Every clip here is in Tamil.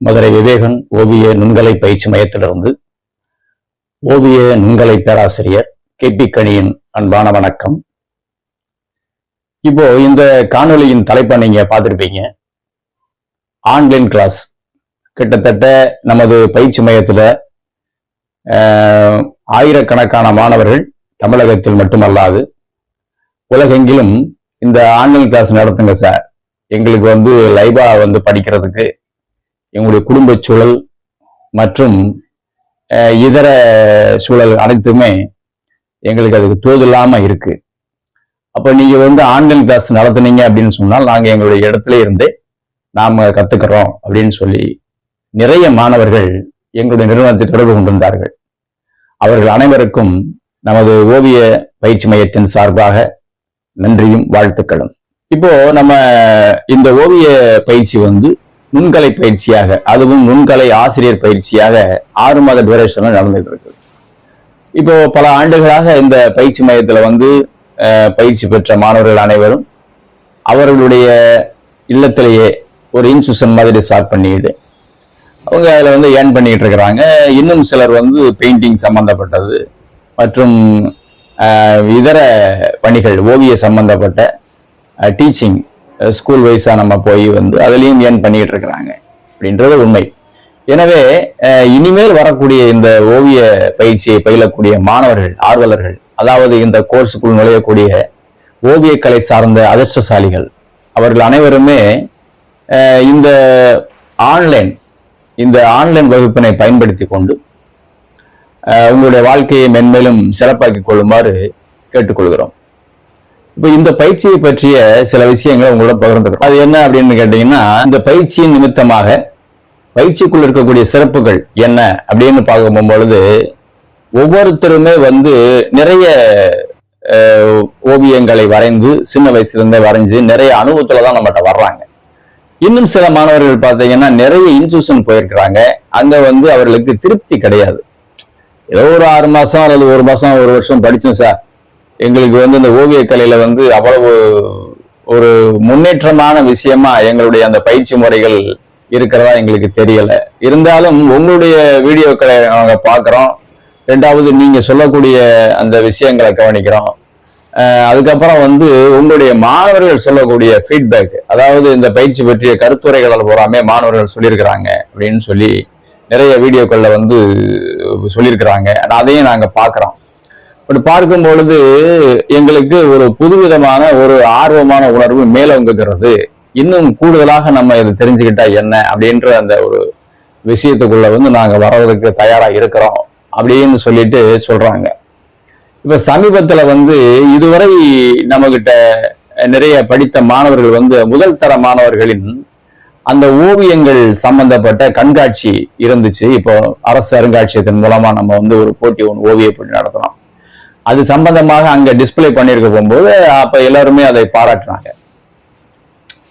மதுரை விவேகன் ஓவிய நுண்கலை பயிற்சி மையத்திலிருந்து ஓவிய நுண்கலை பேராசிரியர் கே பி கணியின் அன்பான வணக்கம். இப்போ இந்த காணொலியின் தலைப்பை நீங்க பார்த்துருப்பீங்க. ஆன்லைன் கிளாஸ் கிட்டத்தட்ட நமது பயிற்சி மையத்துல ஆஹ், ஆயிரக்கணக்கான மாணவர்கள் தமிழகத்தில் மட்டுமல்லாது உலகெங்கிலும் இந்த ஆன்லைன் கிளாஸ் நடத்துங்க சார். எங்களுக்கு வந்து லைவா வந்து படிக்கிறதுக்கு எங்களுடைய குடும்ப சூழல் மற்றும் இதர சூழல் அனைத்துமே எங்களுக்கு அதுக்கு தோதில்லாமல் இருக்கு. அப்போ நீங்கள் வந்து ஆன்லைன் கிளாஸ் நடத்துனீங்க அப்படின்னு சொன்னால் நாங்கள் எங்களுடைய இடத்துல இருந்தே நாம் கற்றுக்கிறோம் அப்படின்னு சொல்லி நிறைய மாணவர்கள் எங்களுடைய நிறுவனத்தை தொடர்பு கொண்டிருந்தார்கள். அவர்கள் அனைவருக்கும் நமது ஓவிய பயிற்சி மையத்தின் சார்பாக நன்றியும் வாழ்த்துக்களும். இப்போ நம்ம இந்த ஓவிய பயிற்சி வந்து நுண்கலை பயிற்சியாக அதுவும் நுண்கலை ஆசிரியர் பயிற்சியாக ஆறு மாத டியூரேஷன்ல நடந்துட்டு இருக்கு இப்போ பல ஆண்டுகளாக இந்த பயிற்சி மையத்தில் வந்து பயிற்சி பெற்ற மாணவர்கள் அனைவரும் அவர்களுடைய இல்லத்திலேயே ஒரு இன்ஸ்டியூஷன் மாதிரி ஸ்டார்ட் பண்ணிட்டு அவங்க அதில் வந்து ஏர்ன் பண்ணிக்கிட்டு இருக்கிறாங்க. இன்னும் சிலர் வந்து பெயிண்டிங் சம்பந்தப்பட்டது மற்றும் இதர பணிகள் ஓவிய சம்பந்தப்பட்ட டீச்சிங் ஸ்கூல் வைஸா நம்ம போய் வந்து அதுலேயும் ஏர்ன் பண்ணிட்டு இருக்கிறாங்க. அப்படின்றது உண்மை. எனவே இனிமேல் வரக்கூடிய இந்த ஓவிய பயிற்சியை பயிலக்கூடிய மாணவர்கள் ஆர்வலர்கள் அதாவது இந்த கோர்ஸுக்குள் நுழையக்கூடிய ஓவியக்கலை சார்ந்த அதிர்ஷ்டசாலிகள் அவர்கள் அனைவருமே இந்த ஆன்லைன் இந்த ஆன்லைன் வகுப்பினை பயன்படுத்தி கொண்டு உங்களுடைய வாழ்க்கையை மென்மேலும் சிறப்பாக்கிக் கொள்ளுமாறு கேட்டுக்கொள்கிறோம். இப்போ இந்த பயிற்சியை பற்றிய சில விஷயங்களை உங்களோட பகிர்ந்துக்கிறோம். அது என்ன அப்படின்னு கேட்டீங்கன்னா இந்த பயிற்சியின் நிமித்தமாக பயிற்சிக்குள் இருக்கக்கூடிய சிறப்புகள் என்ன அப்படின்னு பார்க்கும் பொழுது ஒவ்வொருத்தருமே வந்து நிறைய ஓவியங்களை வரைந்து சின்ன வயசுல இருந்தே வரைஞ்சு நிறைய அனுபவத்துல தான் நம்மகிட்ட வர்றாங்க. இன்னும் சில மாணவர்கள் பார்த்தீங்கன்னா நிறைய இன்ஸ்டியூஷன் போயிருக்கிறாங்க. அங்க வந்து அவர்களுக்கு திருப்தி கிடையாது. ஏதோ ஒரு ஆறு மாசம் அல்லது ஒரு மாசம் ஒரு வருஷம் படிச்சோம் சார். எங்களுக்கு வந்து இந்த ஓவிய வந்து அவ்வளவு ஒரு முன்னேற்றமான விஷயமா எங்களுடைய அந்த பயிற்சி முறைகள் இருக்கிறதா எங்களுக்கு தெரியல. இருந்தாலும் உங்களுடைய வீடியோக்களை நாங்கள் பார்க்குறோம். ரெண்டாவது நீங்கள் சொல்லக்கூடிய அந்த விஷயங்களை கவனிக்கிறோம். அதுக்கப்புறம் வந்து உங்களுடைய மாணவர்கள் சொல்லக்கூடிய ஃபீட்பேக் அதாவது இந்த பயிற்சி பற்றிய கருத்துரைகள் பூராமே மாணவர்கள் சொல்லியிருக்கிறாங்க அப்படின்னு சொல்லி நிறைய வீடியோக்களில் வந்து சொல்லியிருக்கிறாங்க. அதையும் நாங்கள் பார்க்குறோம். அப்படி பார்க்கும் பொழுது எங்களுக்கு ஒரு புதுவிதமான ஒரு ஆர்வமான உணர்வு மேலோங்குகிறது இன்னும் கூடுதலாக நம்ம இதை தெரிஞ்சுக்கிட்டா என்ன அப்படின்ற அந்த ஒரு விஷயத்துக்குள்ள வந்து நாங்க வர்றதுக்கு தயாரா இருக்கிறோம் அப்படின்னு சொல்லிட்டு சொல்றாங்க. இப்ப சமீபத்துல வந்து இதுவரை நம்மகிட்ட நிறைய படித்த மாணவர்கள் வந்து முதல் தர மாணவர்களின் அந்த ஓவியங்கள் சம்பந்தப்பட்ட கண்காட்சி இருந்துச்சு. இப்போ அரசு அருங்காட்சியகத்தின் மூலமா நம்ம வந்து ஒரு போட்டி ஒன்று ஓவிய போட்டி நடத்துறோம் அது சம்பந்தமாக அங்க டிஸ்பிளே பண்ணியிருக்க போகும்போது அப்ப எல்லாருமே அதை பாராட்டினாங்க.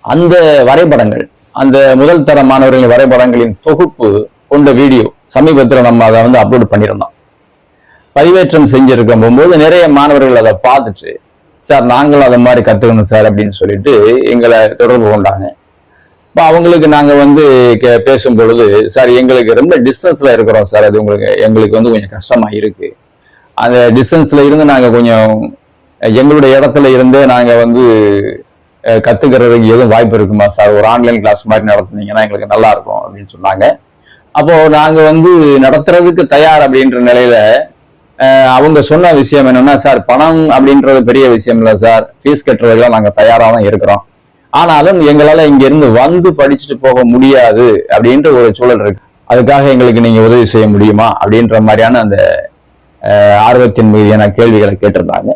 அந்த வரைபடங்கள் அந்த முதல் தர மாணவர்களின் வரைபடங்களின் தொகுப்பு கொண்ட வீடியோ சமீபத்தில் நம்ம அதை வந்து அப்லோட் பண்ணியிருந்தோம். பதிவேற்றம் செஞ்சிருக்கும் போகும்போது நிறைய மாணவர்கள் அதை பார்த்துட்டு சார் நாங்களும் அதை மாதிரி கத்துக்கணும் சார் அப்படின்னு சொல்லிட்டு எங்களை தொடர்பு கொண்டாங்க. இப்போ அவங்களுக்கு நாங்கள் வந்து கே- பேசும் பொழுது சார் எங்களுக்கு ரொம்ப டிஸ்டன்ஸ்ல இருக்கிறோம் சார் அது உங்களுக்கு எங்களுக்கு வந்து கொஞ்சம் கஷ்டமா இருக்கு. அந்த டிஸ்டன்ஸ்ல இருந்து நாங்கள் கொஞ்சம் எங்களுடைய இடத்துல இருந்தே நாங்கள் வந்து அஹ், கத்துக்கிறதுக்கு எதுவும் வாய்ப்பு இருக்குமா சார்? ஒரு ஆன்லைன் கிளாஸ் மாதிரி நடத்துனீங்கன்னா எங்களுக்கு நல்லா இருக்கும் அப்படின்னு சொன்னாங்க. அப்போ நாங்கள் வந்து நடத்துறதுக்கு தயார் அப்படின்ற நிலையில அவங்க சொன்ன விஷயம் என்னன்னா சார் பணம் அப்படின்றது பெரிய விஷயம் இல்லை சார். ஃபீஸ் கட்டுறதுலாம் நாங்கள் தயாராக தான் இருக்கிறோம். ஆனாலும் எங்களால இங்கேருந்து வந்து படிச்சுட்டு போக முடியாது அப்படின்ற ஒரு சூழல் இருக்கு. அதுக்காக எங்களுக்கு நீங்க உதவி செய்ய முடியுமா அப்படின்ற மாதிரியான அந்த ஆர்வத்தின் மீதியான கேள்விகளை கேட்டிருந்தாங்க.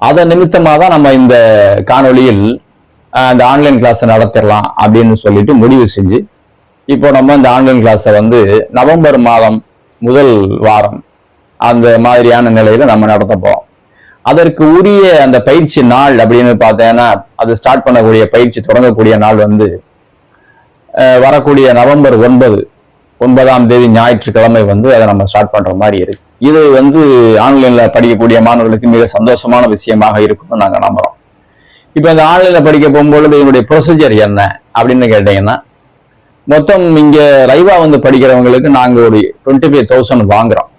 அதன் நிமித்தமாக தான் நம்ம இந்த காணொளியில் அந்த ஆன்லைன் கிளாஸை நடத்திடலாம் அப்படின்னு சொல்லிட்டு முடிவு செஞ்சு இப்போ நம்ம இந்த ஆன்லைன் கிளாஸை வந்து நவம்பர் மாதம் முதல் வாரம் அந்த மாதிரியான நிலையில நம்ம நடத்த போறோம். அதற்கு உரிய அந்த பயிற்சி நாள் அப்படின்னு பார்த்தேன்னா அது ஸ்டார்ட் பண்ணக்கூடிய பயிற்சி தொடங்கக்கூடிய நாள் வந்து வரக்கூடிய நவம்பர் ஒன்பது ஒன்பதாம் தேதி ஞாயிற்றுக்கிழமை வந்து அதை நம்ம ஸ்டார்ட் பண்ற மாதிரி இருக்கு. இது வந்து ஆன்லைன்ல படிக்கக்கூடிய மாணவர்களுக்கு மிக சந்தோஷமான விஷயமாக இருக்கும்னு நாங்கள் நம்புறோம். இப்போ இந்த ஆன்லைன்ல படிக்க போகும்பொழுது என்னுடைய ப்ரொசீஜர் என்ன அப்படின்னு கேட்டீங்கன்னா மொத்தம் இங்கே ரைவா வந்து படிக்கிறவங்களுக்கு நாங்கள் ஒரு டுவெண்ட்டி ஃபைவ் தௌசண்ட் வாங்குறோம்.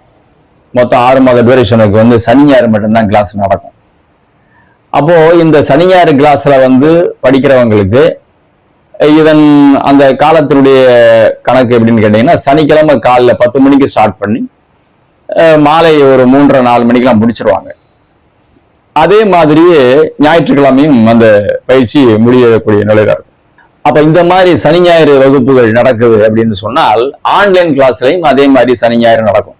மொத்தம் ஆறு மாத டியூரேஷனுக்கு வந்து சனி ஞாயிறு மட்டும்தான் கிளாஸ் நடக்கும். அப்போ இந்த சனி ஞாயிறு கிளாஸ்ல வந்து படிக்கிறவங்களுக்கு இதன் அந்த காலத்தினுடைய கணக்கு எப்படின்னு கேட்டீங்கன்னா சனிக்கிழமை காலைல பத்து மணிக்கு ஸ்டார்ட் பண்ணி மாலை ஒரு மூன்றரை நாலு மணிக்கெல்லாம் முடிச்சிருவாங்க. அதே மாதிரியே ஞாயிற்றுக்கிழமையும் அந்த பயிற்சி முடியக்கூடிய நிலையில இருக்கும். அப்ப இந்த மாதிரி சனி ஞாயிறு வகுப்புகள் நடக்குது அப்படின்னு சொன்னால் ஆன்லைன் கிளாஸ்லையும் அதே மாதிரி சனி ஞாயிறு நடக்கும்.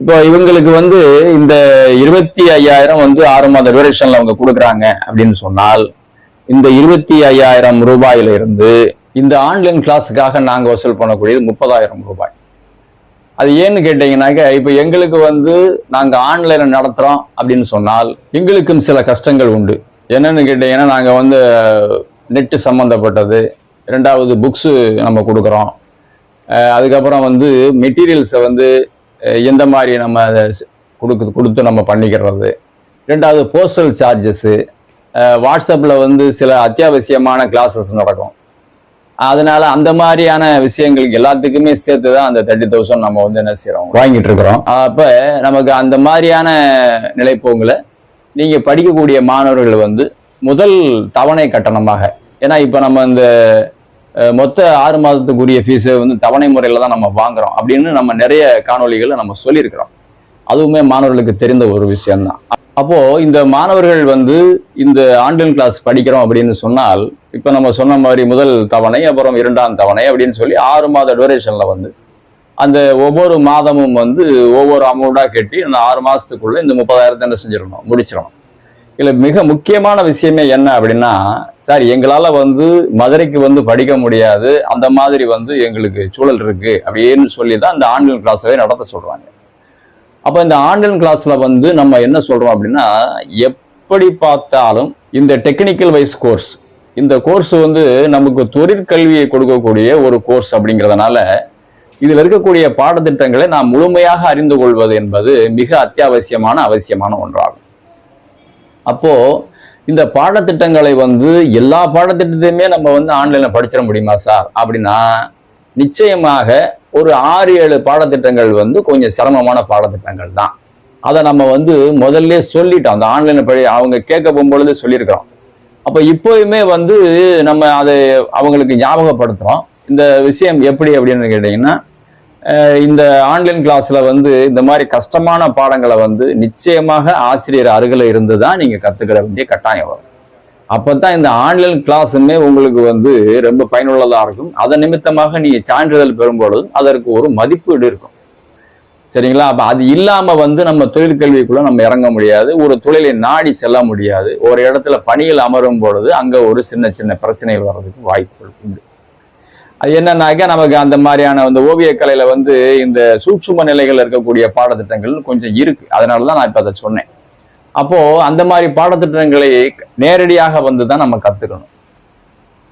இப்போ இவங்களுக்கு வந்து இந்த இருபத்தி ஐயாயிரம் வந்து ஆறு மாத டியூரேஷன்ல அவங்க கொடுக்குறாங்க அப்படின்னு சொன்னால் இந்த இருபத்தி ஐயாயிரம் ரூபாயில இருந்து இந்த ஆன்லைன் கிளாஸுக்காக நாங்கள் வசூல் பண்ணக்கூடியது முப்பதாயிரம் ரூபாய். அது ஏன்னு கேட்டீங்கன்னாக்க இப்போ எங்களுக்கு வந்து நாங்கள் ஆன்லைனில் நடத்துகிறோம் அப்படின்னு சொன்னால் எங்களுக்கும் சில கஷ்டங்கள் உண்டு. என்னென்னு கேட்டீங்கன்னா நாங்கள் வந்து நெட்டு சம்மந்தப்பட்டது ரெண்டாவது புக்ஸு நம்ம கொடுக்குறோம். அதுக்கப்புறம் வந்து மெட்டீரியல்ஸை வந்து எந்த மாதிரி நம்ம அதை கொடுக்கு கொடுத்து நம்ம பண்ணிக்கிறது. ரெண்டாவது போஸ்டல் சார்ஜஸ்ஸு வாட்ஸ்அப்பில் வந்து சில அத்தியாவசியமான கிளாஸஸ் நடக்கும். அதனால அந்த மாதிரியான விஷயங்களுக்கு எல்லாத்துக்குமே சேர்த்து தான் அந்த தேர்ட்டி தௌசண்ட் நம்ம வந்து என்ன செய்றோம்? வாங்கிட்டு இருக்கிறோம். அப்ப நமக்கு அந்த மாதிரியான நிலைப்போங்களை நீங்க படிக்கக்கூடிய மாணவர்கள் வந்து முதல் தவணை கட்டணமாக ஏன்னா இப்ப நம்ம இந்த மொத்த ஆறு மாதத்துக்குரிய ஃபீஸை வந்து தவணை முறையில தான் நம்ம வாங்குறோம் அப்படின்னு நம்ம நிறைய காணொளிகளை நம்ம சொல்லியிருக்கிறோம். அதுவுமே மாணவர்களுக்கு தெரிந்த ஒரு விஷயம்தான். அப்போ இந்த மாணவர்கள் வந்து இந்த ஆன்லைன் கிளாஸ் படிக்கிறோம் அப்படின்னு சொன்னால் இப்போ நம்ம சொன்ன மாதிரி முதல் தவணை அப்புறம் இரண்டாம் தவணை அப்படின்னு சொல்லி ஆறு மாத டியூரேஷன்ல வந்து அந்த ஒவ்வொரு மாதமும் வந்து ஒவ்வொரு அமௌண்ட்டாக கட்டி அந்த ஆறு மாதத்துக்குள்ளே இந்த முப்பதாயிரத்தை என்ன செஞ்சிடணும்? முடிச்சிடணும். இல்லை மிக முக்கியமான விஷயமே என்ன அப்படின்னா சார் எங்களால் வந்து மதுரைக்கு வந்து படிக்க முடியாது அந்த மாதிரி வந்து எங்களுக்கு சூழல் இருக்குது அப்படின்னு சொல்லி தான் இந்த ஆன்லைன் கிளாஸவே நடத்த சொல்கிறாங்க அப்போ இந்த ஆன்லைன் கிளாஸில் வந்து நம்ம என்ன சொல்கிறோம் அப்படின்னா எப்படி பார்த்தாலும் இந்த டெக்னிக்கல் வைஸ் கோர்ஸ் இந்த கோர்ஸ் வந்து நமக்கு தொழிற்கல்வியை கொடுக்கக்கூடிய ஒரு கோர்ஸ் அப்படிங்கிறதுனால இதில் இருக்கக்கூடிய பாடத்திட்டங்களை நாம் முழுமையாக அறிந்து கொள்வது என்பது மிக அத்தியாவசியமான அவசியமான ஒன்றாகும். அப்போ இந்த பாடத்திட்டங்களை வந்து எல்லா பாடத்திட்டத்தையுமே நம்ம வந்து ஆன்லைனில் படிச்சிட முடியுமா சார் அப்படின்னா நிச்சயமாக ஒரு ஆறு ஏழு பாடத்திட்டங்கள் வந்து கொஞ்சம் சிரமமான பாடத்திட்டங்கள் தான். அதை நம்ம வந்து முதல்ல சொல்லிட்டோம். அந்த ஆன்லைனில் படி அவங்க கேட்க போகும்பொழுது சொல்லியிருக்கிறோம். அப்போ இப்போயுமே வந்து நம்ம அதை அவங்களுக்கு ஞாபகப்படுத்துகிறோம் இந்த விஷயம் எப்படி அப்படின்னு கேட்டிங்கன்னா இந்த ஆன்லைன் கிளாஸில் வந்து இந்த மாதிரி கஷ்டமான பாடங்களை வந்து நிச்சயமாக ஆசிரியர் அருகில் இருந்து தான் நீங்கள் கற்றுக்கிற வேண்டிய கட்டாயம் வரும். அப்பதான் இந்த ஆன்லைன் கிளாஸுமே உங்களுக்கு வந்து ரொம்ப பயனுள்ளதாக இருக்கும். அதன் நிமித்தமாக நீங்கள் சான்றிதழ் பெறும்பொழுது அதற்கு ஒரு மதிப்பீடு இருக்கும். சரிங்களா? அப்போ அது இல்லாமல் வந்து நம்ம தொழிற்கல்விக்குள்ளே நம்ம இறங்க முடியாது. ஒரு தொழிலை நாடி செல்ல முடியாது. ஒரு இடத்துல பணியில் அமரும் பொழுது அங்கே ஒரு சின்ன சின்ன பிரச்சனைகள் வர்றதுக்கு வாய்ப்புகள் உண்டு. அது என்னன்னாக்கா நமக்கு அந்த மாதிரியான அந்த ஓவியக்கலையில் வந்து இந்த சூட்சும நிலைகள் இருக்கக்கூடிய பாடத்திட்டங்கள் கொஞ்சம் இருக்குது அதனால தான் நான் இப்போ அதை சொன்னேன். அப்போது அந்த மாதிரி பாடத்திட்டங்களை நேரடியாக வந்து தான் நம்ம கற்றுக்கணும்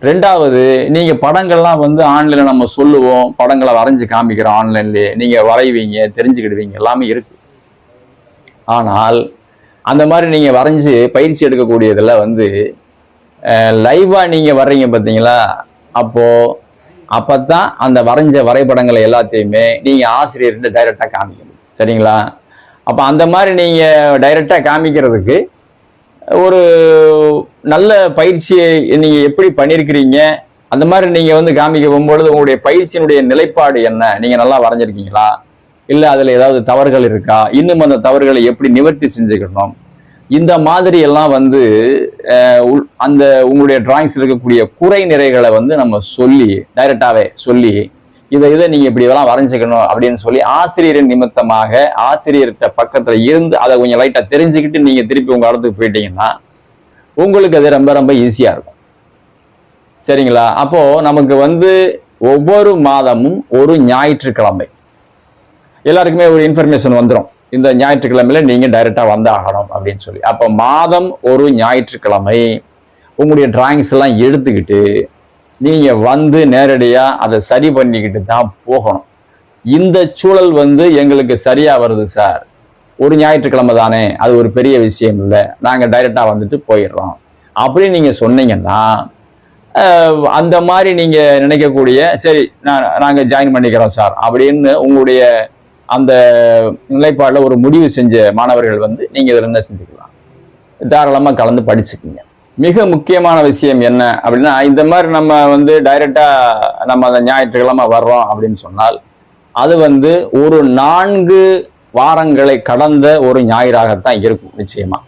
ரெண்டாவது நீங்கள் படங்கள்லாம் வந்து ஆன்லைனில் நம்ம சொல்லுவோம். படங்களை வரைஞ்சி காமிக்கிறோம் ஆன்லைன்லேயே. நீங்கள் வரைவீங்க தெரிஞ்சுக்கிடுவீங்க. எல்லாமே இருக்கு. ஆனால் அந்த மாதிரி நீங்கள் வரைஞ்சு பயிற்சி எடுக்கக்கூடியதில் வந்து லைவாக நீங்கள் வர்றீங்க பார்த்தீங்களா அப்போது அப்போ தான் அந்த வரைஞ்ச வரைபடங்களை எல்லாத்தையுமே நீங்கள் ஆசிரியர்கிட்ட டைரெக்டாக காமிக்கணும். சரிங்களா? அப்போ அந்த மாதிரி நீங்கள் டைரெக்டாக காமிக்கிறதுக்கு ஒரு நல்ல பயிற்சியை நீங்க எப்படி பண்ணியிருக்கிறீங்க அந்த மாதிரி நீங்க வந்து காமிக்க போகும்பொழுது உங்களுடைய பயிற்சியினுடைய நிலைப்பாடு என்ன? நீங்க நல்லா வரைஞ்சிருக்கீங்களா? இல்லை அதுல ஏதாவது தவறுகள் இருக்கா? இன்னும் அந்த தவறுகளை எப்படி நிவர்த்தி செஞ்சுக்கணும்? இந்த மாதிரி எல்லாம் வந்து உள்- அந்த உங்களுடைய டிராயிங்ஸ் இருக்கக்கூடிய குறை நிறைகளை வந்து நம்ம சொல்லி டைரக்டாவே சொல்லி இதை இதை நீங்க இப்படி இதெல்லாம் வரைஞ்சிக்கணும் அப்படின்னு சொல்லி ஆசிரியரின் நிமித்தமாக ஆசிரியர்கிட்ட பக்கத்துல இருந்து அதை கொஞ்சம் லைட்டா தெரிஞ்சுக்கிட்டு நீங்க திருப்பி உங்க இடத்துக்கு போயிட்டீங்கன்னா உங்களுக்கு அது ரொம்ப ரொம்ப ஈஸியா இருக்கும். சரிங்களா? அப்போ நமக்கு வந்து ஒவ்வொரு மாதமும் ஒரு ஞாயிற்றுக்கிழமை. எல்லாருக்குமே ஒரு இன்ஃபர்மேஷன் வந்துடும் இந்த ஞாயிற்றுக்கிழமையில நீங்க டைரக்டா வந்தாகணும் அப்படின்னு சொல்லி. அப்போ மாதம் ஒரு ஞாயிற்றுக்கிழமை உங்களுடைய டிராயிங்ஸ் எல்லாம் எடுத்துக்கிட்டு நீங்க வந்து நேரடியா அதை சரி பண்ணிக்கிட்டு தான் போகணும். இந்த சூழல் வந்து எங்களுக்கு சரியா வருது சார். ஒரு ஞாயிற்றுக்கிழமை தானே அது ஒரு பெரிய விஷயம் இல்லை. நாங்கள் டைரெக்டாக வந்துட்டு போயிடுறோம். அப்படின்னு நீங்கள் சொன்னீங்கன்னா அந்த மாதிரி நீங்கள் நினைக்கக்கூடிய சரி நான் நாங்கள் ஜாயின் பண்ணிக்கிறோம் சார் அப்படின்னு உங்களுடைய அந்த நிலைப்பாடில் ஒரு முடிவு செஞ்ச மாணவர்கள் வந்து நீங்கள் இதில் என்ன செஞ்சுக்கலாம்? தாராளமாக கலந்து படிச்சுக்குங்க. மிக முக்கியமான விஷயம் என்ன அப்படின்னா இந்த மாதிரி நம்ம வந்து டைரக்டா நம்ம அந்த ஞாயிற்றுக்கிழமை வர்றோம் அப்படின்னு சொன்னால் அது வந்து ஒரு நான்கு வாரங்களை கடந்த ஒரு ஞாயிறாகத்தான் இருக்கும் நிச்சயமா.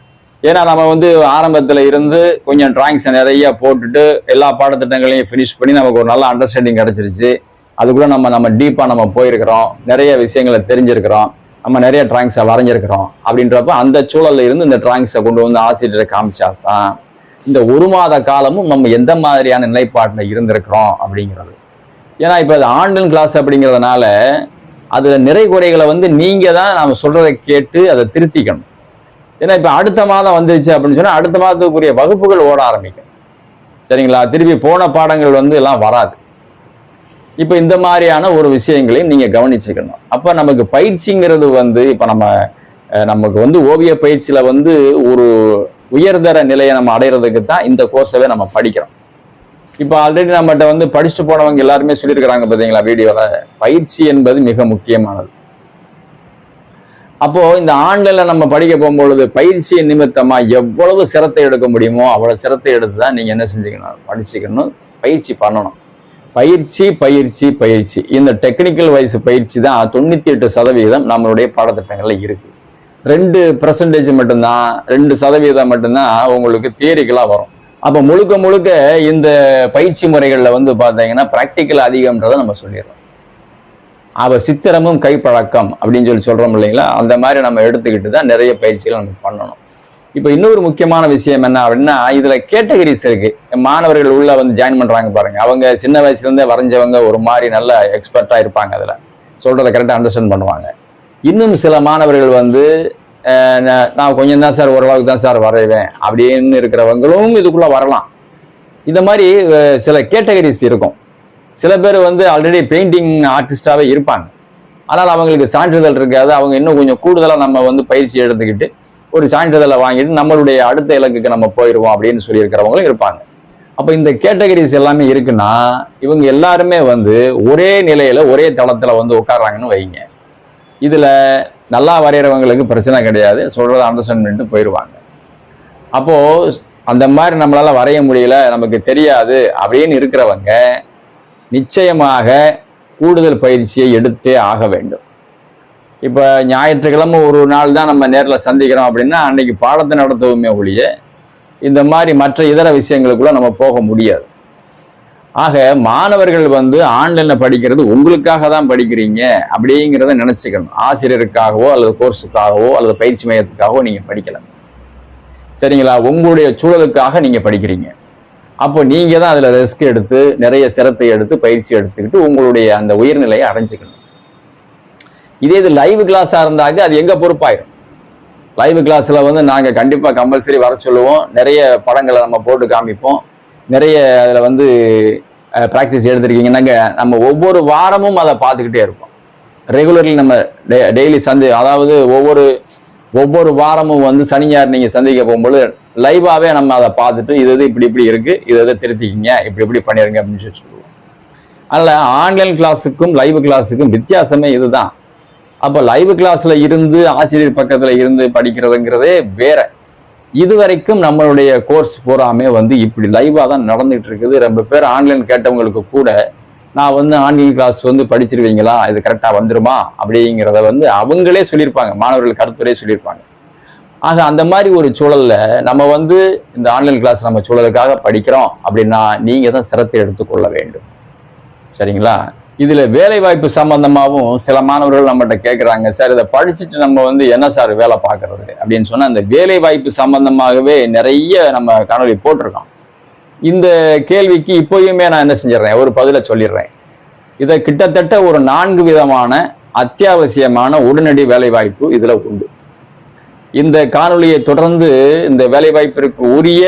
ஏன்னா நம்ம வந்து ஆரம்பத்துல இருந்து கொஞ்சம் டிராயிங்ஸை நிறைய போட்டுட்டு எல்லா பாடத்திட்டங்களையும் ஃபினிஷ் பண்ணி நமக்கு ஒரு நல்ல அண்டர்ஸ்டாண்டிங் கிடைச்சிருச்சு. அதுக்குள்ள நம்ம நம்ம டீப்பா நம்ம போயிருக்கிறோம். நிறைய விஷயங்களை தெரிஞ்சிருக்கிறோம். நம்ம நிறைய டிராயிங்ஸை வரைஞ்சிருக்கிறோம். அப்படின்றப்ப அந்த சூழல்ல இருந்து இந்த டிராயிங்ஸை கொண்டு வந்து ஆசிரியரை காமிச்சாதான் இந்த ஒரு மாத காலமும் நம்ம எந்த மாதிரியான நிலைப்பாட்டில் இருந்திருக்கிறோம் அப்படிங்கிறது. ஏன்னா இப்போ அது ஆன்லைன் கிளாஸ் அப்படிங்கிறதுனால அதில் நிறை குறைகளை வந்து நீங்கள் தான் நாம் சொல்கிறத கேட்டு அதை திருத்திக்கணும். ஏன்னா இப்போ அடுத்த மாதம் வந்துச்சு அப்படின்னு சொன்னால் அடுத்த மாதத்துக்குரிய வகுப்புகள் ஓட ஆரம்பிக்கும். சரிங்களா? திருப்பி போன பாடங்கள் வந்து எல்லாம் வராது. இப்போ இந்த மாதிரியான ஒரு விஷயங்களையும் நீங்கள் கவனிச்சுக்கணும். அப்போ நமக்கு பயிற்சிங்கிறது வந்து இப்போ நம்ம நமக்கு வந்து ஓவிய பயிற்சியில் வந்து ஒரு உயர்தர நிலையை நம்ம அடையிறதுக்கு தான் இந்த கோர்ஸவே நம்ம படிக்கிறோம். இப்போ ஆல்ரெடி நம்மகிட்ட வந்து படிச்சுட்டு போனவங்க எல்லாருமே சொல்லியிருக்கிறாங்க பார்த்தீங்களா வீடியோவில் பயிற்சி என்பது மிக முக்கியமானது. அப்போ இந்த ஆன்லைனில் நம்ம படிக்க போகும்பொழுது பயிற்சி நிமித்தமாக எவ்வளவு சிரத்தை எடுக்க முடியுமோ அவ்வளோ சிரத்தை எடுத்து தான் நீங்கள் என்ன செஞ்சுக்கணும்? படிச்சுக்கணும் பயிற்சி பண்ணணும். பயிற்சி பயிற்சி பயிற்சி. இந்த டெக்னிக்கல் வைஸ் பயிற்சி தான் தொண்ணூற்றி எட்டு சதவீதம் நம்மளுடைய பாடத்திட்டங்களில் இருக்குது ரெண்டு பர்சன்டேஜ் மட்டும்தான் ரெண்டு சதவீதம் மட்டும்தான் உங்களுக்கு தியரிக்கலாக வரும். அப்போ முழுக்க முழுக்க இந்த பயிற்சி முறைகளில் வந்து பார்த்தீங்கன்னா ப்ராக்டிக்கல் அதிகம்ன்றதை நம்ம சொல்லிடுறோம். அப்போ சித்திரமும் கைப்பழக்கம் அப்படின்னு சொல்லி சொல்கிறோம் இல்லைங்களா? அந்த மாதிரி நம்ம எடுத்துக்கிட்டு தான் நிறைய பயிற்சிகள் நம்ம பண்ணணும். இப்போ இன்னொரு முக்கியமான விஷயம் என்ன அப்படின்னா இதில் கேட்டகரிஸ் இருக்குது மாணவர்கள் உள்ளே வந்து ஜாயின் பண்ணுறாங்க பாருங்கள் அவங்க சின்ன வயசுலேருந்தே வரைஞ்சவங்க ஒரு மாதிரி நல்ல எக்ஸ்பர்ட்டாக இருப்பாங்க அதில். சொல்கிறத கரெக்டாக அண்டர்ஸ்டாண்ட் பண்ணுவாங்க. இன்னும் சில மாணவர்கள் வந்து நான் கொஞ்சம் தான் சார் ஓரளவுக்கு தான் சார் வரைவேன் அப்படின்னு இருக்கிறவங்களும் இதுக்குள்ள வரலாம். இந்த மாதிரி சில கேட்டகரிஸ் இருக்கும். சில பேர் வந்து ஆல்ரெடி பெயிண்டிங் ஆர்டிஸ்டாகவே இருப்பாங்க. ஆனால் அவங்களுக்கு சான்றிதழ் இருக்காது. அவங்க இன்னும் கொஞ்சம் கூடுதலாக நம்ம வந்து பயிற்சி எடுத்துக்கிட்டு ஒரு சான்றிதழை வாங்கிட்டு நம்மளுடைய அடுத்த இலக்குக்கு நம்ம போயிடுவோம் அப்படின்னு சொல்லியிருக்கிறவங்களும் இருப்பாங்க. அப்போ இந்த கேட்டகரிஸ் எல்லாமே இருக்குன்னா இவங்க எல்லாருமே வந்து ஒரே நிலையில ஒரே தளத்தில் வந்து உட்கார்றாங்கன்னு வைங்க. இதில் நல்லா வரைகிறவங்களுக்கு பிரச்சனை கிடையாது. சொல்றதை அண்டர்ஸ்டாண்ட் பண்ணிட்டு போயிடுவாங்க அப்போது அந்த மாதிரி நம்மளால் வரைய முடியல நமக்கு தெரியாது அப்படின்னு இருக்கிறவங்க நிச்சயமாக கூடுதல் பயிற்சியை எடுத்தே ஆக வேண்டும். இப்போ ஞாயிற்றுக்கிழமை ஒரு நாள் தான் நம்ம நேரில் சந்திக்கிறோம் அப்படின்னா அன்னைக்கு பாடத்தை நடத்தவுமே ஒழிய இந்த மாதிரி மற்ற இதர விஷயங்களுக்குள்ள நம்ம போக முடியாது. ஆக மாணவர்கள் வந்து ஆன்லைன்ல படிக்கிறது உங்களுக்காக தான் படிக்கிறீங்க அப்படிங்கிறத நினைச்சுக்கணும். ஆசிரியருக்காகவோ அல்லது கோர்ஸுக்காகவோ அல்லது பயிற்சி மையத்துக்காகவோ நீங்க படிக்கல. சரிங்களா? உங்களுடைய சூழலுக்காக நீங்க படிக்கிறீங்க. அப்போ நீங்க தான் அதுல ரிஸ்க் எடுத்து நிறைய சிரத்தை எடுத்து பயிற்சி எடுத்துக்கிட்டு உங்களுடைய அந்த உயர்நிலையை அடைஞ்சிக்கணும். இதே இது லைவ் கிளாஸா இருந்தாக்க அது எங்க பொறுப்பாயிரும்? லைவ் கிளாஸ்ல வந்து நாங்க கண்டிப்பா கம்பல்சரி வர சொல்லுவோம். நிறைய படங்களை நம்ம போட்டு காமிப்போம். நிறைய அதில் வந்து ப்ராக்டிஸ் எடுத்திருக்கீங்கன்னாங்க நம்ம ஒவ்வொரு வாரமும் அதை பார்த்துக்கிட்டே இருப்போம். ரெகுலர்லி நம்ம டெய்லி சந்தி அதாவது ஒவ்வொரு ஒவ்வொரு வாரமும் வந்து சனி ஞாயிறு நீங்கள் சந்திக்க போகும்போது லைவாகவே நம்ம அதை பார்த்துட்டு இது இது இப்படி இப்படி இருக்குது இது இதை திருத்திக்கிங்க இப்படி இப்படி பண்ணிருங்க அப்படின்னு சொல்லி சொல்லுவோம். அதனால் ஆன்லைன் கிளாஸுக்கும் லைவ் கிளாஸுக்கும் வித்தியாசமே இதுதான். அப்போ லைவ் கிளாஸில் இருந்து ஆசிரியர் பக்கத்தில் இருந்து படிக்கிறதுங்கிறதே வேற. இதுவரைக்கும் நம்மளுடைய கோர்ஸ் பூராமே வந்து இப்படி லைவாக தான் நடந்துட்டு இருக்குது ரொம்ப பேர் ஆன்லைன் கேட்டவங்களுக்கு கூட நான் வந்து ஆன்லைன் கிளாஸ் வந்து படிச்சிருவீங்களா? இது கரெக்டாக வந்துருமா? அப்படிங்கிறத வந்து அவங்களே சொல்லியிருப்பாங்க. மாணவர்கள் கருத்துரையே சொல்லியிருப்பாங்க. ஆக அந்த மாதிரி ஒரு சூழல்ல நம்ம வந்து இந்த ஆன்லைன் கிளாஸ் நம்ம சூழலுக்காக படிக்கிறோம் அப்படின்னா நீங்கள் தான் சிரத்தை எடுத்துக்கொள்ள வேண்டும். சரிங்களா? இதுல வேலை வாய்ப்பு சம்பந்தமாகவும் சில மாணவர்கள் நம்மகிட்ட கேட்குறாங்க சார் இதை படிச்சுட்டு நம்ம வந்து என்ன சார் வேலை பார்க்கறது? அப்படின்னு சொன்னா அந்த வேலை வாய்ப்பு சம்பந்தமாகவே நிறைய நம்ம காணொலி போட்டிருக்கோம். இந்த கேள்விக்கு இப்போயுமே நான் என்ன செஞ்சிடறேன்? ஒரு பதிலை சொல்லிடுறேன். இதை கிட்டத்தட்ட ஒரு நான்கு விதமான அத்தியாவசியமான உடனடி வேலை வாய்ப்பு இதுல உண்டு. இந்த காணொளியை தொடர்ந்து இந்த வேலை வாய்ப்பிற்கு உரிய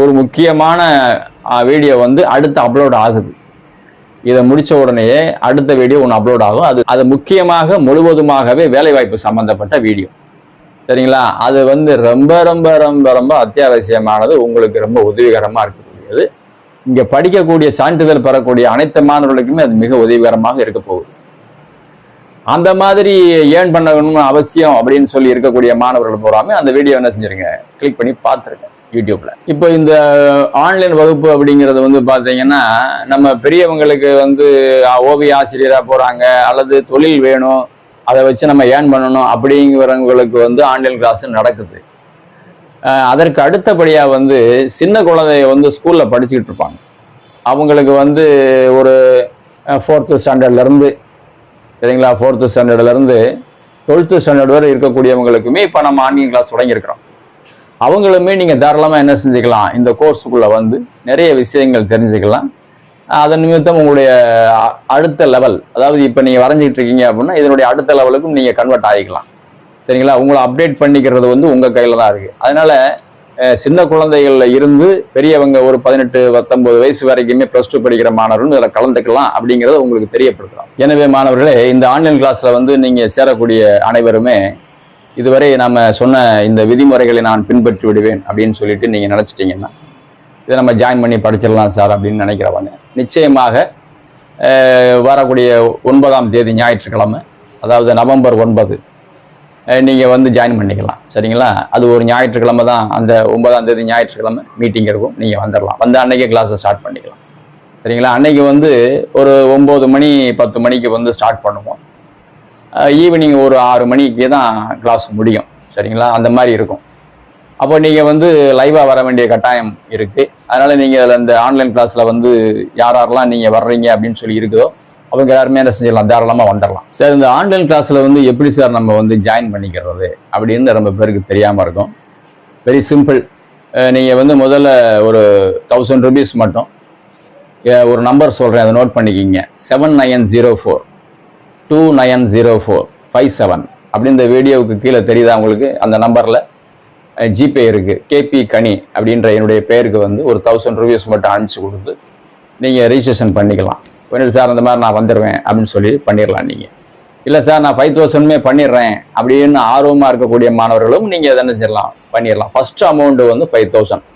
ஒரு முக்கியமான வீடியோ வந்து அடுத்து அப்லோட் ஆகுது. இதை முடிச்ச உடனேயே அடுத்த வீடியோ ஒன்று அப்லோட் ஆகும். அது அது முக்கியமாக முழுவதுமாகவே வேலைவாய்ப்பு சம்பந்தப்பட்ட வீடியோ. சரிங்களா? அது வந்து ரொம்ப ரொம்ப ரொம்ப ரொம்ப அத்தியாவசியமானது உங்களுக்கு ரொம்ப உதவிகரமாக இருக்கக்கூடியது. இங்கே படிக்கக்கூடிய சான்றிதழ் பெறக்கூடிய அனைத்து மாணவர்களுக்குமே அது மிக உதவிகரமாக இருக்க போகுது. அந்த மாதிரி ஏன் பண்ணணும்னு அவசியம் அப்படின்னு சொல்லி இருக்கக்கூடிய மாணவர்கள் போகாமல் அந்த வீடியோ என்ன செஞ்சிருங்க? கிளிக் பண்ணி பார்த்துருங்க. யூடியூப்ல. இப்போ இந்த ஆன்லைன் வகுப்பு அப்படிங்கிறது வந்து பார்த்தீங்கன்னா நம்ம பெரியவங்களுக்கு வந்து ஓவிய ஆசிரியராக போறாங்க அல்லது தொழில் வேணும் அதை வச்சு நம்ம ஏர்ன் பண்ணணும் அப்படிங்கிறவங்களுக்கு வந்து ஆன்லைன் கிளாஸ் நடக்குது. அதற்கு அடுத்தபடியாக வந்து சின்ன குழந்தைய வந்து ஸ்கூலில் படிச்சுக்கிட்டு இருப்பாங்க. அவங்களுக்கு வந்து ஒரு ஃபோர்த்து ஸ்டாண்டர்ட்லேருந்து சரிங்களா? ஃபோர்த்து ஸ்டாண்டர்ட்லேருந்து டுவெல்த்து ஸ்டாண்டர்ட் வரை இருக்கக்கூடியவங்களுக்குமே இப்போ நம்ம ஆன்லைன் கிளாஸ் தொடங்கியிருக்கிறோம். அவங்களுமே நீங்கள் தாராளமாக என்ன செஞ்சுக்கலாம்? இந்த கோர்ஸுக்குள்ளே வந்து நிறைய விஷயங்கள் தெரிஞ்சுக்கலாம். அதன் நிமித்தம் உங்களுடைய அ- அடுத்த லெவல் அதாவது இப்போ நீங்கள் வரைஞ்சிக்கிட்டு இருக்கீங்க அப்படின்னா இதனுடைய அடுத்த லெவலுக்கும் நீங்கள் கன்வெர்ட் ஆகிக்கலாம். சரிங்களா? உங்களை அப்டேட் பண்ணிக்கிறது வந்து உங்கள் கையில் தான் இருக்குது அதனால் சின்ன குழந்தைகளில் இருந்து பெரியவங்க ஒரு பதினெட்டு பத்தொன்பது வயசு வரைக்குமே ப்ளஸ் டூ படிக்கிற மாணவர்கள் இதில் கலந்துக்கலாம் அப்படிங்கிறத உங்களுக்கு தெரியப்படுத்தலாம் எனவே மாணவர்களே இந்த ஆன்லைன் கிளாஸில் வந்து நீங்கள் சேரக்கூடிய அனைவருமே இதுவரை நம்ம சொன்ன இந்த விதிமுறைகளை நான் பின்பற்றி விடுவேன் அப்படின்னு சொல்லிட்டு நீங்கள் நினச்சிட்டிங்கன்னா இதை நம்ம ஜாயின் பண்ணி படிச்சிடலாம் சார் அப்படின்னு நினைக்கிறவங்க. நிச்சயமாக வரக்கூடிய ஒன்பதாம் தேதி ஞாயிற்றுக்கிழமை அதாவது நவம்பர் ஒன்பது நீங்கள் வந்து ஜாயின் பண்ணிக்கலாம். சரிங்களா? அது ஒரு ஞாயிற்றுக்கிழமை தான். அந்த ஒன்பதாம் தேதி ஞாயிற்றுக்கிழமை மீட்டிங் இருக்கும். நீங்கள் வந்துடலாம். வந்து அன்றைக்கே கிளாஸை ஸ்டார்ட் பண்ணிக்கலாம். சரிங்களா? அன்னைக்கு வந்து ஒரு ஒம்பது மணி பத்து மணிக்கு வந்து ஸ்டார்ட் பண்ணுவோம். ஈவினிங் ஒரு ஆறு மணிக்கு தான் கிளாஸ் முடியும். சரிங்களா? அந்த மாதிரி இருக்கும். அப்போ நீங்கள் வந்து லைவாக வர வேண்டிய கட்டாயம் இருக்குது அதனால் நீங்கள் அதில் இந்த ஆன்லைன் கிளாஸில் வந்து யார் யாரெல்லாம் நீங்கள் வர்றீங்க அப்படின்னு சொல்லி இருக்குதோ அவங்க எல்லாருமே என்ன செஞ்சிடலாம் தாராளமாக வந்துடலாம். சார் இந்த ஆன்லைன் கிளாஸில் வந்து எப்படி சார் நம்ம வந்து ஜாயின் பண்ணிக்கிறது அப்படின்னு ரொம்ப பேருக்கு தெரியாமல் இருக்கும். வெரி சிம்பிள் நீங்கள் வந்து முதல்ல ஒரு தௌசண்ட் ருபீஸ் மட்டும் ஒரு நம்பர் சொல்கிறேன் அதை நோட் பண்ணிக்கிங்க. Seven nine zero four two nine zero four five seven அப்படி இந்த வீடியோவுக்கு கீழே தெரியுதா உங்களுக்கு? அந்த நம்பரில் ஜிபே இருக்குது கேபி கனி அப்படின்ற என்னுடைய பேருக்கு வந்து ஒரு தௌசண்ட் ருபீஸ் மட்டும் அனுப்பிச்சு கொடுத்து நீங்கள் ரிஜிஸ்ட்ரேஷன் பண்ணிக்கலாம். பண்ணிட்டு சார் அந்த மாதிரி நான் வந்துடுவேன் அப்படின்னு சொல்லி பண்ணிடலாம் நீங்கள் இல்லை சார் நான் ஃபைவ் தௌசண்ட்மே பண்ணிடுறேன் அப்படின்னு ஆர்வமாக இருக்கக்கூடிய மாணவர்களும் நீங்கள் எதை செஞ்சிடலாம் பண்ணிடலாம். ஃபஸ்ட்டு அமௌண்ட்டு வந்து ஃபைவ் தௌசண்ட்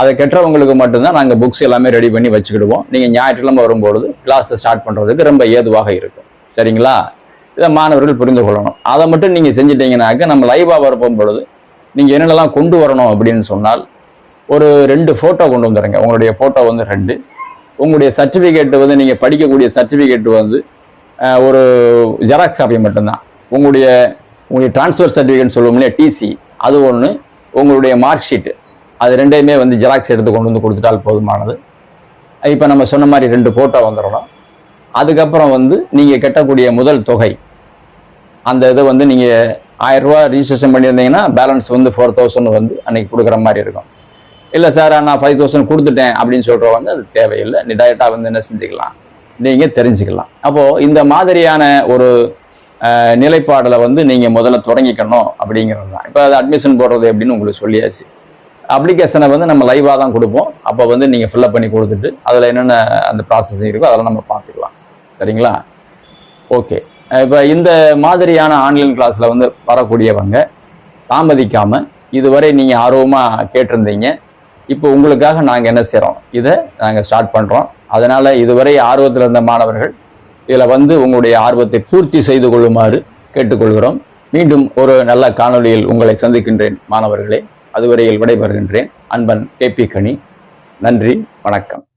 அதை கெட்டவங்களுக்கு மட்டும்தான் நாங்கள் புக்ஸ் எல்லாமே ரெடி பண்ணி வச்சுக்கிடுவோம். நீங்கள் ஞாயிற்றுக்கிழமை வரும்பொழுது கிளாஸை ஸ்டார்ட் பண்ணுறதுக்கு ரொம்ப ஏதுவாக இருக்கும். சரிங்களா? இதை மாணவர்கள் புரிந்து கொள்ளணும். அதை மட்டும் நீங்கள் செஞ்சிட்டீங்கன்னாக்க நம்ம லைவாக வரப்போகும் பொழுது நீங்கள் என்னென்னலாம் கொண்டு வரணும் அப்படின்னு சொன்னால் ஒரு ரெண்டு ஃபோட்டோ கொண்டு வந்துடுங்க உங்களுடைய ஃபோட்டோ வந்து ரெண்டு. உங்களுடைய சர்டிஃபிகேட்டு வந்து நீங்கள் படிக்கக்கூடிய சர்டிஃபிகேட் வந்து ஒரு ஜெராக்ஸ் காப்பி மட்டும்தான். உங்களுடைய உங்களுடைய ட்ரான்ஸ்ஃபர் சர்டிஃபிகேட் சொல்லுவோம் இல்லையா டிசி அது ஒன்று உங்களுடைய மார்க் ஷீட்டு அது ரெண்டையுமே வந்து ஜெராக்ஸ் எடுத்து கொண்டு வந்து கொடுத்துட்டால் போதுமானது. இப்போ நம்ம சொன்ன மாதிரி ரெண்டு ஃபோட்டோ வந்துடணும். அதுக்கப்புறம் வந்து நீங்கள் கட்டக்கூடிய முதல் தொகை. அந்த இதை வந்து நீங்கள் ஆயிரம் ரூபா ரிஜிஸ்ட்ரேஷன் பண்ணியிருந்தீங்கன்னா பேலன்ஸ் வந்து ஃபோர் தௌசண்ட் வந்து அன்னைக்கு கொடுக்குற மாதிரி இருக்கும். இல்லை சார் நான் ஃபைவ் தௌசண்ட் கொடுத்துட்டேன் அப்படின்னு சொல்கிறவங்க அது தேவையில்லை. நீ டைரெக்டாக வந்து என்ன செஞ்சுக்கலாம்? நீங்கள் தெரிஞ்சுக்கலாம். அப்போது இந்த மாதிரியான ஒரு நிலைப்பாடில் வந்து நீங்கள் முதல்ல தொடங்கிக்கணும் அப்படிங்கிறது தான். இப்போ அது அட்மிஷன் போடுறது எப்படின்னு உங்களுக்கு சொல்லியாச்சு. அப்ளிகேஷனை வந்து நம்ம லைவாக தான் கொடுப்போம். அப்போ வந்து நீங்கள் ஃபில்அப் பண்ணி கொடுத்துட்டு அதில் என்னென்ன அந்த ப்ராசஸிங் இருக்கோ அதெல்லாம் நம்ம பார்த்துக்கலாம். சரிங்களா? ஓகே. இப்போ இந்த மாதிரியான ஆன்லைன் கிளாஸில் வந்து வரக்கூடியவங்க தாமதிக்காமல் இதுவரை நீங்கள் ஆர்வமாக கேட்டிருந்தீங்க. இப்போ உங்களுக்காக நாங்கள் என்ன செய்கிறோம் இதை நாங்கள் ஸ்டார்ட் பண்ணுறோம் அதனால் இதுவரை ஆர்வத்தில் இருந்த மாணவர்கள் இதில் வந்து உங்களுடைய ஆர்வத்தை பூர்த்தி செய்து கொள்ளுமாறு கேட்டுக்கொள்கிறோம். மீண்டும் ஒரு நல்ல காணொளியில் உங்களை சந்திக்கின்றேன் மாணவர்களே. அதுவரையில் விடைபெறுகின்றேன். அன்பன் கேபி கனி. நன்றி. வணக்கம்.